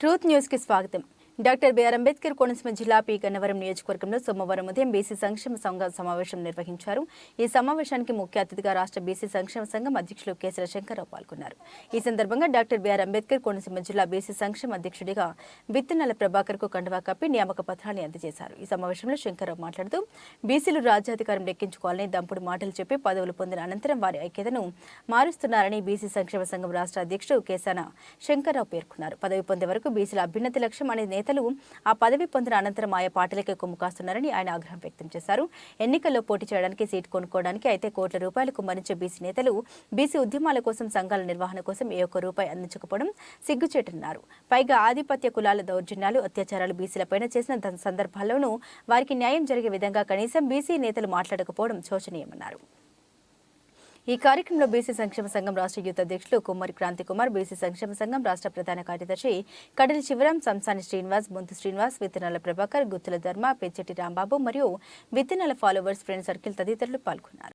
Truth న్యూస్కి స్వాగతం. Doctor BR Ambedkar Konaseema జిల్లా పి గన్నవరం నియోజకవర్గంలో సోమవారం ఉదయం బీసీ సంక్షేమ సంఘ సమావేశం నిర్వహించారు. ఈ సమావేశానికి ముఖ్య అతిథిగా రాష్ట్ర బీసీ సంక్షేమ సంఘం అధ్యక్షులు కేసర శంకర్రావు పాల్గొన్నారు. ఈ సందర్భంగా డాక్టర్ బిఆర్ అంబేద్కర్ కోనసీమ జిల్లా బీసీ సంక్షేమ అధ్యక్షుడిగా విత్తనాల ప్రభాకర్కు కండువా కప్పి నియామక పత్రాన్ని అందజేశారు. ఈ సమావేశంలో శంకర్రావు మాట్లాడుతూ బీసీలు రాజ్యాధికారం లెక్కించుకోవాలని దంపుడు మాటలు చెప్పి పదవులు పొందిన అనంతరం వారి ఐక్యతను మారుస్తున్నారని బీసీ సంక్షేమ సంఘం రాష్ట్ర అధ్యక్షుడు కేసాన శంకర్రావు పేర్కొన్నారు. పదవి పొందే వరకు బీసీల అభ్యున్నతి లక్ష్యం అనే నేతలు ఆ పదవి పొందిన అనంతరం ఆయా పార్టీలకే కొమ్ము కాస్తున్నారని ఆయన ఆగ్రహం వ్యక్తం చేశారు. ఎన్నికల్లో పోటీ చేయడానికి సీటు కొనుక్కోవడానికి అయితే కోట్ల రూపాయలకు కుమ్మరించే బీసీ నేతలు బీసీ ఉద్యమాల కోసం సంఘాల నిర్వహణ కోసం ఏ ఒక్క రూపాయి అందించకపోవడం సిగ్గుచేటన్నారు. పైగా ఆధిపత్య కులాల దౌర్జన్యాలు అత్యాచారాలు బీసీలపైన చేసిన సందర్భాల్లోనూ వారికి న్యాయం జరిగే విధంగా కనీసం బీసీ నేతలు మాట్లాడకపోవడం శోచనీయమన్నారు. ఈ కార్యక్రమంలో బీసీ సంక్షేమ సంఘం రాష్ట్ర యూత్ అధ్యక్షులు కుమ్మరి క్రాంతి కుమార్ బీసీ సంక్షేమ సంఘం రాష్ట్ర ప్రధాన కార్యదర్శి కడలి శివరాం సంసాని శ్రీనివాస్ బొంతు శ్రీనివాస్ విత్తనాల ప్రభాకర్ గుత్తుల ధర్మ పెచ్చెట్టి రాంబాబు మరియు విత్తనాల ఫాలోవర్స్ ఫ్రెండ్ సర్కిల్ తదితరులు పాల్గొన్నారు.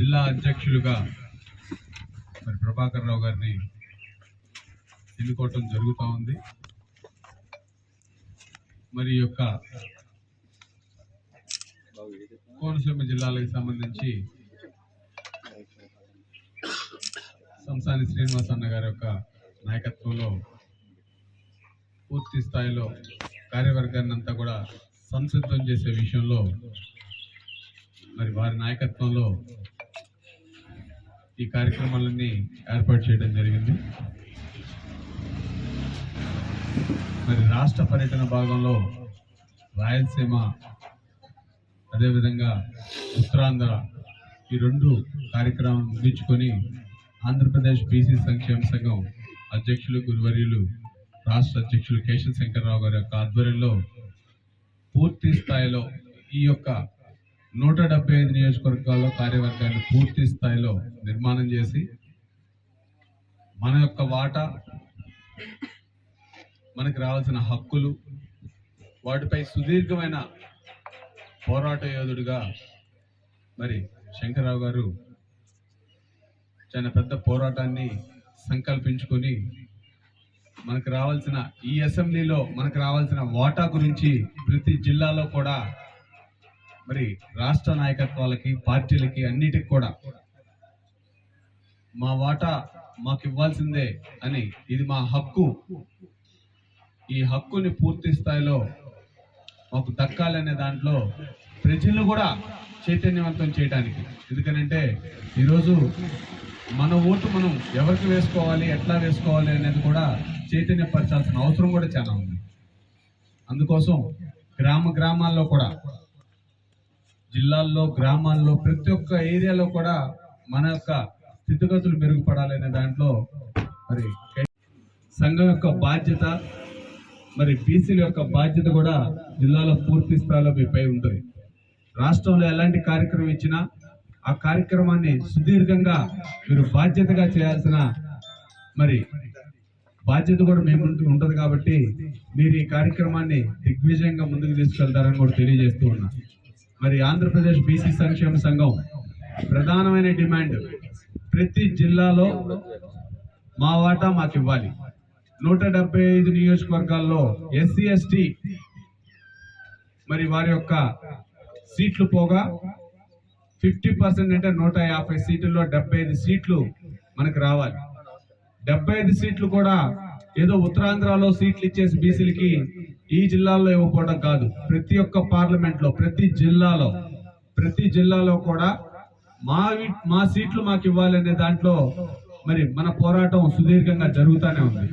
జిల్లా అధ్యక్షులుగా మరి ప్రభాకర్ రావు గారిని ఎన్నుకోవటం జరుగుతూ ఉంది. మరి యొక్క కోనసీమ జిల్లాలకు సంబంధించి సంసాని శ్రీనివాస్ అన్న గారి యొక్క నాయకత్వంలో పూర్తి స్థాయిలో కార్యవర్గాన్ని అంతా కూడా సంసిద్ధం చేసే విషయంలో మరి వారి నాయకత్వంలో ఈ కార్యక్రమాలన్నీ ఏర్పాటు చేయడం జరిగింది. మరి రాష్ట్ర పర్యటన భాగంలో రాయలసీమ అదేవిధంగా ఉత్తరాంధ్ర ఈ రెండు కార్యక్రమం ముగించుకొని ఆంధ్రప్రదేశ్ బీసీ సంక్షేమ సంఘం అధ్యక్షులు గురువర్యులు రాష్ట్ర అధ్యక్షులు కేశవ శంకర్రావు గారి యొక్క ఆధ్వర్యంలో పూర్తి స్థాయిలో ఈ యొక్క నూట డెబ్బై ఐదు నియోజకవర్గాల్లో కార్యవర్గాన్ని పూర్తి స్థాయిలో నిర్మాణం చేసి మన యొక్క వాటా మనకి రావాల్సిన హక్కులు వాటిపై సుదీర్ఘమైన పోరాట యోధుడిగా మరి శంకర్రావు గారు చాలా పెద్ద పోరాటాన్ని సంకల్పించుకొని మనకు రావాల్సిన ఈ అసెంబ్లీలో మనకు రావాల్సిన వాటా గురించి ప్రతి జిల్లాలో కూడా మరి రాష్ట్ర నాయకత్వాలకి పార్టీలకి అన్నిటికి కూడా మా వాటా మాకు ఇవ్వాల్సిందే అని ఇది మా హక్కు. ఈ హక్కుని పూర్తి స్థాయిలో మాకు దక్కాలనే దాంట్లో ప్రజలను కూడా చైతన్యవంతం చేయడానికి ఎందుకనంటే ఈరోజు మన ఓటు మనం ఎవరికి వేసుకోవాలి ఎట్లా వేసుకోవాలి అనేది కూడా చైతన్యపరచాల్సిన అవసరం కూడా చాలా ఉంది. అందుకోసం గ్రామ గ్రామాల్లో కూడా జిల్లాల్లో గ్రామాల్లో ప్రతి ఒక్క ఏరియాలో కూడా మన యొక్క స్థితిగతులు మెరుగుపడాలనే దాంట్లో మరి సంఘం యొక్క బాధ్యత మరి బీసీల యొక్క బాధ్యత కూడా జిల్లాలో పూర్తి స్థాయిలో మీపై ఉంటుంది. రాష్ట్రంలో ఎలాంటి కార్యక్రమం ఇచ్చినా ఆ కార్యక్రమాన్ని సుదీర్ఘంగా మీరు బాధ్యతగా చేయాల్సిన మరి బాధ్యత కూడా మేము ఉంటుంది కాబట్టి మీరు ఈ కార్యక్రమాన్ని దిగ్విజయంగా ముందుకు తీసుకెళ్తారని కూడా తెలియజేస్తూ ఉన్నా. మరి ఆంధ్రప్రదేశ్ బీసీ సంక్షేమ సంఘం ప్రధానమైన డిమాండ్ ప్రతి జిల్లాలో మా వాటా మాకు ఇవ్వాలి. నూట డెబ్బై ఐదు నియోజకవర్గాల్లో ఎస్సీ ఎస్టీ మరి వారి యొక్క సీట్లు పోగా ఫిఫ్టీ పర్సెంట్ అంటే నూట యాభై సీట్లలో డెబ్బై ఐదు సీట్లు మనకు రావాలి. డెబ్బై ఐదు సీట్లు కూడా ఏదో ఉత్తరాంధ్రలో సీట్లు ఇచ్చేసి బీసీలకి ఈ జిల్లాల్లో ఇవ్వకపోవడం కాదు. ప్రతి ఒక్క పార్లమెంట్లో ప్రతి జిల్లాలో ప్రతి జిల్లాలో కూడా మా మా సీట్లు మాకు ఇవ్వాలనే దాంట్లో మరి మన పోరాటం సుదీర్ఘంగా జరుగుతూనే ఉంది.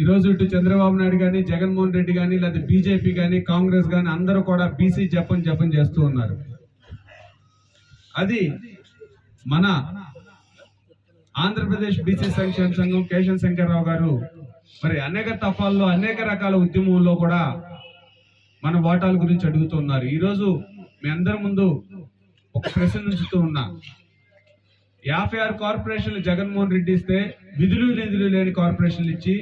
ఈరోజు ఇటు చంద్రబాబు నాయుడు కానీ జగన్మోహన్ రెడ్డి కానీ లేదా బీజేపీ కానీ కాంగ్రెస్ కానీ అందరూ కూడా బీసీ జపం జపం చేస్తూ ఉన్నారు. అది మన ఆంధ్రప్రదేశ్ బీసీ సంక్షేమ సంఘం కేశవ శంకర్రావు గారు మరి అనేక తఫాల్లో అనేక రకాల ఉద్యమంలో కూడా మన ఓటాల గురించి అడుగుతున్నారు ఈరోజు మీ అందరి ముందు ఒక ప్రశ్న ఉంచుతూ ఉన్నా. యాభై ఆరు కార్పొరేషన్లు జగన్మోహన్ రెడ్డి ఇస్తే విధులు నిధులు లేని కార్పొరేషన్లు ఇచ్చి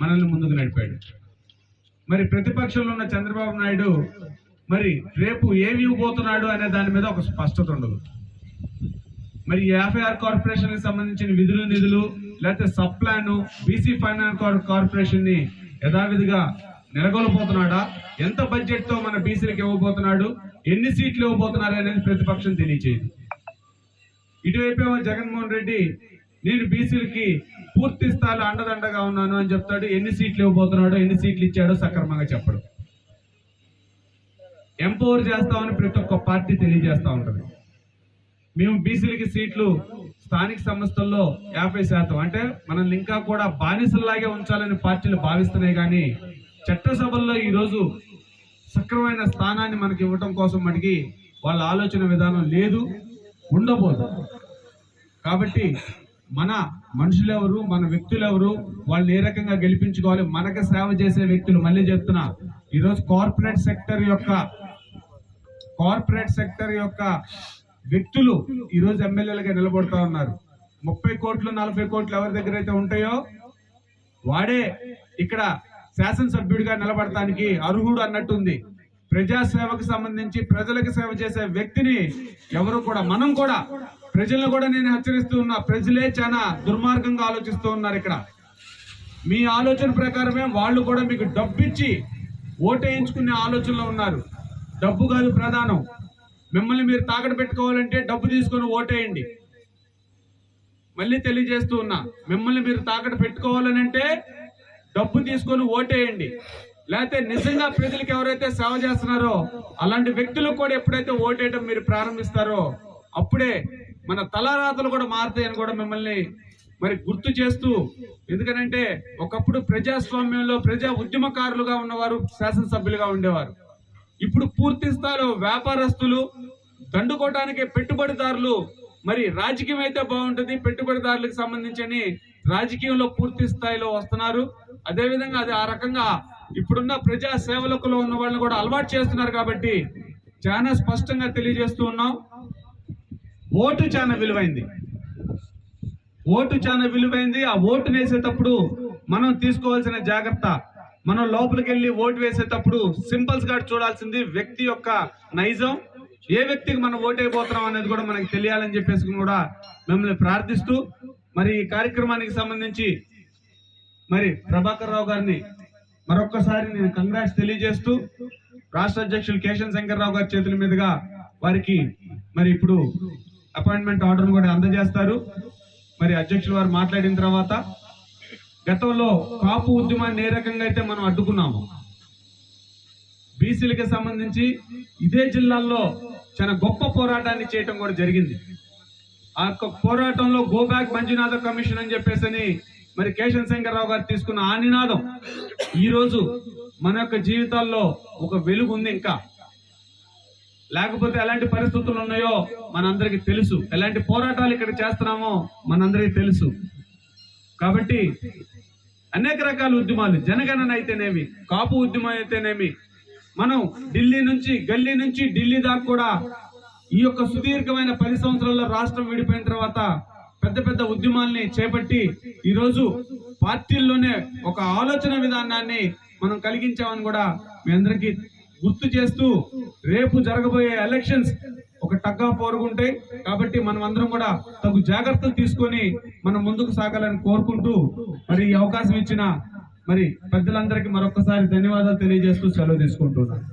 మనల్ని ముందుకు నడిపాడు. మరి ప్రతిపక్షంలో ఉన్న చంద్రబాబు నాయుడు మరి రేపు ఏమి ఇవ్వబోతున్నాడు అనే దాని మీద ఒక స్పష్టత ఉండదు. మరి ఎఫ్ఐఆర్ కార్పొరేషన్కి సంబంధించిన విధులు నిధులు లేకపోతే సబ్ ప్లాన్ బీసీ ఫైనాన్స్ కార్పొరేషన్ని యథావిధిగా నెలకొల్పోతున్నాడా? ఎంత బడ్జెట్తో మన బీసీలకు ఇవ్వబోతున్నాడు? ఎన్ని సీట్లు ఇవ్వబోతున్నారు అనేది ప్రతిపక్షం తెలియచేయదు. ఇటువైపు జగన్మోహన్ రెడ్డి నేను బీసీలకి పూర్తి స్థాయిలో అండదండగా ఉన్నాను అని చెప్తాడు. ఎన్ని సీట్లు ఇవ్వబోతున్నాడో ఎన్ని సీట్లు ఇచ్చాడో సక్రమంగా చెప్పడు. ఎంపవర్ చేస్తామని ప్రతి ఒక్క పార్టీ తెలియజేస్తూ ఉంటుంది. మేము బీసీలకి సీట్లు స్థానిక సంస్థల్లో యాభై శాతం. అంటే మనల్ని ఇంకా కూడా బానిసల్లాగే ఉంచాలని పార్టీలు భావిస్తున్నాయి కానీ చట్టసభల్లో ఈరోజు సక్రమైన స్థానాన్ని మనకి ఇవ్వటం కోసం మనకి వాళ్ళ ఆలోచన విధానం లేదు ఉండబోదు. కాబట్టి మన మనుషులు ఎవరు మన వ్యక్తులు ఎవరు వాళ్ళని ఏ రకంగా గెలిపించుకోవాలి మనకు సేవ చేసే వ్యక్తులు. మళ్ళీ చెప్తున్నా ఈరోజు కార్పొరేట్ సెక్టర్ యొక్క కార్పొరేట్ సెక్టర్ యొక్క వ్యక్తులు ఈరోజు ఎమ్మెల్యేలుగా నిలబడుతూ ఉన్నారు. ముప్పై కోట్లు నలభై కోట్లు ఎవరి దగ్గర అయితే ఉంటాయో వాడే ఇక్కడ శాసనసభ్యుడిగా నిలబడటానికి అర్హుడు అన్నట్టుంది. ప్రజాసేవకు సంబంధించి ప్రజలకు సేవ చేసే వ్యక్తిని ఎవరు కూడా మనం కూడా ప్రజలను కూడా నేను హెచ్చరిస్తూ ఉన్నా ప్రజలే చాలా దుర్మార్గంగా ఆలోచిస్తూ ఉన్నారు ఇక్కడ. మీ ఆలోచన ప్రకారమే వాళ్ళు కూడా మీకు డబ్బిచ్చి ఓటేయించుకునే ఆలోచనలో ఉన్నారు. డబ్బు కాదు ప్రధానం. మిమ్మల్ని మీరు తాకట్టు పెట్టుకోవాలంటే డబ్బు తీసుకొని ఓటేయండి. మళ్ళీ తెలియజేస్తూ ఉన్నా మిమ్మల్ని మీరు తాకట్టు పెట్టుకోవాలని అంటే డబ్బు తీసుకొని ఓటేయండి. లేకపోతే నిజంగా ప్రజలకు ఎవరైతే సేవ చేస్తున్నారో అలాంటి వ్యక్తులకు కూడా ఎప్పుడైతే ఓటేయడం మీరు ప్రారంభిస్తారో అప్పుడే మన తలరాతలు కూడా మారుతాయని కూడా మిమ్మల్ని మరి గుర్తు చేస్తూ ఎందుకనంటే ఒకప్పుడు ప్రజాస్వామ్యంలో ప్రజా ఉద్యమకారులుగా ఉన్నవారు శాసనసభ్యులుగా ఉండేవారు. ఇప్పుడు పూర్తి స్థాయిలో వ్యాపారస్తులు దండుకోవటానికి పెట్టుబడిదారులు మరి రాజకీయం అయితే బాగుంటుంది పెట్టుబడిదారులకు సంబంధించి రాజకీయంలో పూర్తి స్థాయిలో వస్తున్నారు. అదేవిధంగా అది ఆ రకంగా ఇప్పుడున్న ప్రజా సేవలకులో ఉన్న వాళ్ళని కూడా అలవాటు చేస్తున్నారు కాబట్టి చాలా స్పష్టంగా తెలియజేస్తూ ఉన్నాం. ఓటు చాలా విలువైంది. ఓటు చాలా విలువైంది. ఆ ఓటు వేసేటప్పుడు మనం తీసుకోవాల్సిన జాగ్రత్త మనం లోపలికి వెళ్ళి ఓటు వేసేటప్పుడు సింపుల్స్గా చూడాల్సింది వ్యక్తి యొక్క నైజం. ఏ వ్యక్తికి మనం ఓటైపోతున్నాం అనేది కూడా మనకి తెలియాలని చెప్పేసి కూడా మిమ్మల్ని ప్రార్థిస్తూ మరి ఈ కార్యక్రమానికి సంబంధించి మరి ప్రభాకర్ రావు గారిని మరొక్కసారి నేను కంగ్రాట్స్ తెలియజేస్తూ రాష్ట్ర అధ్యక్షులు కేశన్ శంకర్రావు గారి చేతుల మీదుగా వారికి మరి ఇప్పుడు అపాయింట్మెంట్ ఆర్డర్ కూడా అందజేస్తారు. మరి అధ్యక్షులు వారు మాట్లాడిన తర్వాత గతంలో కాపు ఉద్యమాన్ని ఏ రకంగా అయితే మనం అడ్డుకున్నాము బీసీలకి సంబంధించి ఇదే జిల్లాల్లో చాలా గొప్ప పోరాటాన్ని చేయటం కూడా జరిగింది. ఆ యొక్క పోరాటంలో గోబ్యాక్ మంజునాథ కమిషన్ అని చెప్పేసి మరి కేశవ శంకర్రావు గారు తీసుకున్న ఆ నినాదం ఈరోజు మన యొక్క జీవితాల్లో ఒక వెలుగు ఉంది ఇంకా. లేకపోతే ఎలాంటి పరిస్థితులు ఉన్నాయో మనందరికీ తెలుసు. ఎలాంటి పోరాటాలు ఇక్కడ చేస్తున్నామో మనందరికీ తెలుసు. కాబట్టి అనేక రకాల ఉద్యమాలు జనగణన అయితేనేమి కాపు ఉద్యమం అయితేనేమి మనం ఢిల్లీ నుంచి గల్లీ నుంచి ఢిల్లీ దాకా కూడా ఈ యొక్క సుదీర్ఘమైన పది సంవత్సరాల్లో రాష్ట్రం విడిపోయిన తర్వాత పెద్ద పెద్ద ఉద్యమాల్ని చేపట్టి ఈరోజు పార్టీల్లోనే ఒక ఆలోచన విధానాన్ని మనం కలిగించామని కూడా మీ అందరికీ గుర్తు చేస్తూ రేపు జరగబోయే ఎలక్షన్స్ ఒక టగ్గా ఆఫ్ ఉంటాయి కాబట్టి మనం అందరం కూడా తగు జాగ్రత్తలు తీసుకొని మనం ముందుకు సాగాలని కోరుకుంటూ మరి ఈ అవకాశం ఇచ్చిన మరి పెద్దలందరికీ మరొకసారి ధన్యవాదాలు తెలియజేస్తూ సెలవు తీసుకుంటున్నాను.